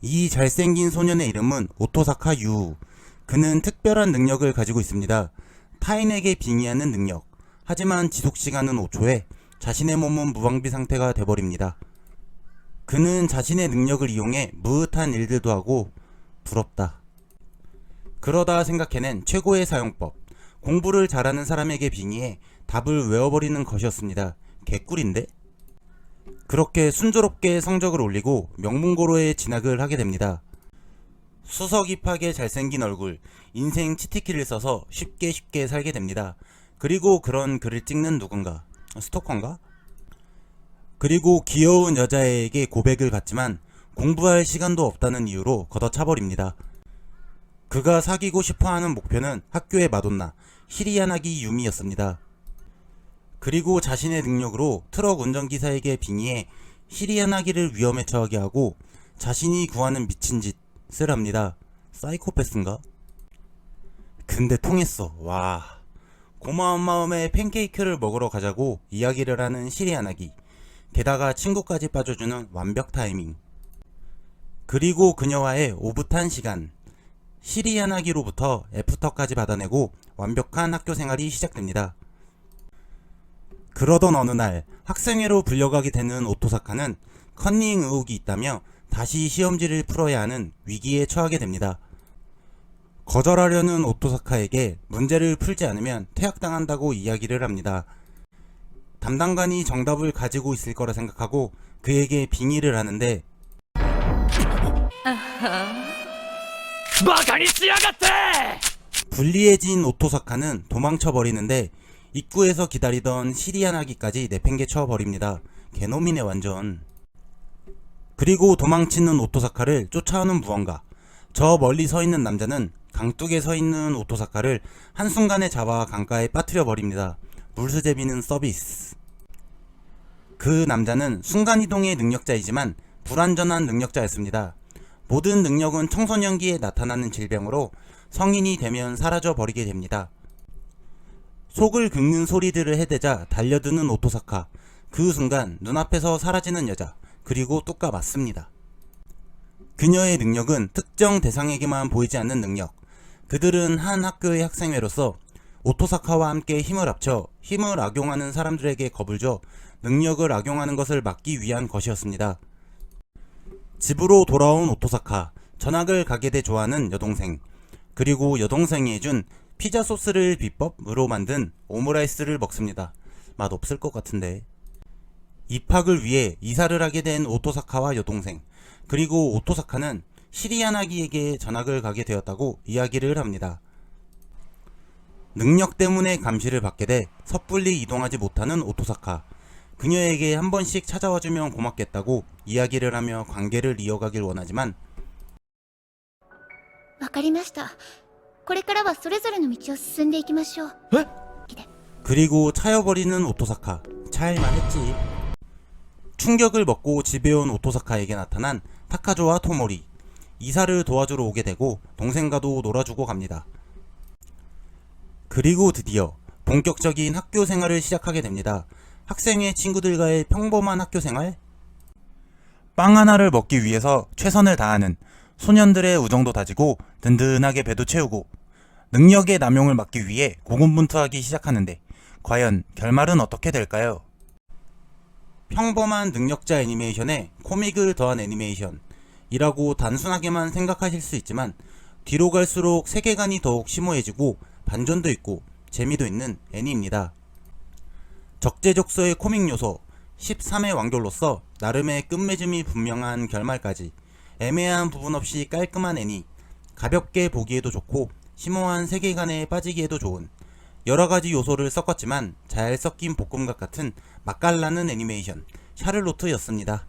이 잘생긴 소년의 이름은 오토사카 유. 그는 특별한 능력을 가지고 있습니다. 타인에게 빙의하는 능력. 하지만 지속시간은 5초에 자신의 몸은 무방비 상태가 돼버립니다. 그는 자신의 능력을 이용해 무릇한 일들도 하고 부럽다. 그러다 생각해낸 최고의 사용법. 공부를 잘하는 사람에게 빙의해 답을 외워버리는 것이었습니다. 개꿀인데? 그렇게 순조롭게 성적을 올리고 명문고로에 진학을 하게 됩니다. 수석 입학에 잘생긴 얼굴, 인생 치트키를 써서 쉽게 쉽게 살게 됩니다. 그리고 그런 글을 찍는 누군가, 스토커인가? 그리고 귀여운 여자에게 고백을 받지만 공부할 시간도 없다는 이유로 걷어차버립니다. 그가 사귀고 싶어 하는 목표는 학교의 마돈나, 히리야나기 유미였습니다. 그리고 자신의 능력으로 트럭 운전기사에게 빙의해 히리야나기를 위험에 처하게 하고 자신이 구하는 미친 짓을 합니다. 사이코패스인가? 근데 통했어. 와. 고마운 마음에 팬케이크를 먹으러 가자고 이야기를 하는 시리아나기. 게다가 친구까지 빠져주는 완벽 타이밍. 그리고 그녀와의 오붓한 시간. 시리아나기로부터 애프터까지 받아내고 완벽한 학교 생활이 시작됩니다. 그러던 어느 날 학생회로 불려가게 되는 오토사카는 컨닝 의혹이 있다며 다시 시험지를 풀어야 하는 위기에 처하게 됩니다. 거절하려는 오토사카에게 문제를 풀지 않으면 퇴학당한다고 이야기를 합니다. 담당관이 정답을 가지고 있을 거라 생각하고 그에게 빙의를 하는데 마가니 쓰야가테! 불리해진 오토사카는 도망쳐 버리는데 입구에서 기다리던 시리아나기까지 내팽개쳐 버립니다. 개놈이네 완전. 그리고 도망치는 오토사카를 쫓아오는 무언가. 저 멀리 서 있는 남자는 강둑에 서 있는 오토사카를 한순간에 잡아 강가에 빠뜨려 버립니다. 물수제비는 서비스. 그 남자는 순간이동의 능력자이지만 불완전한 능력자였습니다. 모든 능력은 청소년기에 나타나는 질병으로 성인이 되면 사라져 버리게 됩니다. 속을 긁는 소리들을 해대자 달려드는 오토사카. 그 순간 눈앞에서 사라지는 여자. 그리고 뚜까 맞습니다. 그녀의 능력은 특정 대상에게만 보이지 않는 능력. 그들은 한 학교의 학생회로서 오토사카와 함께 힘을 합쳐 힘을 악용하는 사람들에게 겁을 줘 능력을 악용하는 것을 막기 위한 것이었습니다. 집으로 돌아온 오토사카, 전학을 가게 돼 좋아하는 여동생, 그리고 여동생이 해준 피자 소스를 비법으로 만든 오므라이스를 먹습니다. 맛 없을 것 같은데. 입학을 위해 이사를 하게 된 오토사카와 여동생, 그리고 오토사카는 시리아나기에게 전학을 가게 되었다고 이야기를 합니다. 능력 때문에 감시를 받게 돼 섣불리 이동하지 못하는 오토사카. 그녀에게 한 번씩 찾아와주면 고맙겠다고 이야기를 하며 관계를 이어가길 원하지만 わかりました これからはそれぞれの道を進んでいきましょう 그리고 차여버리는 오토사카. 잘만 했지. 충격을 먹고 집에 온 오토사카에게 나타난 타카조와 토모리. 이사를 도와주러 오게 되고 동생과도 놀아주고 갑니다. 그리고 드디어 본격적인 학교 생활을 시작하게 됩니다. 학생회 친구들과의 평범한 학교 생활? 빵 하나를 먹기 위해서 최선을 다하는 소년들의 우정도 다지고 든든하게 배도 채우고 능력의 남용을 막기 위해 고군분투하기 시작하는데 과연 결말은 어떻게 될까요? 평범한 능력자 애니메이션에 코믹을 더한 애니메이션이라고 단순하게만 생각하실 수 있지만 뒤로 갈수록 세계관이 더욱 심오해지고 반전도 있고 재미도 있는 애니입니다. 적재적소의 코믹 요소 13의 완결로서 나름의 끝맺음이 분명한 결말까지 애매한 부분 없이 깔끔한 애니 가볍게 보기에도 좋고 심오한 세계관에 빠지기에도 좋은 여러가지 요소를 섞었지만 잘 섞인 볶음밥 같은 맛깔나는 애니메이션 샤를로트였습니다.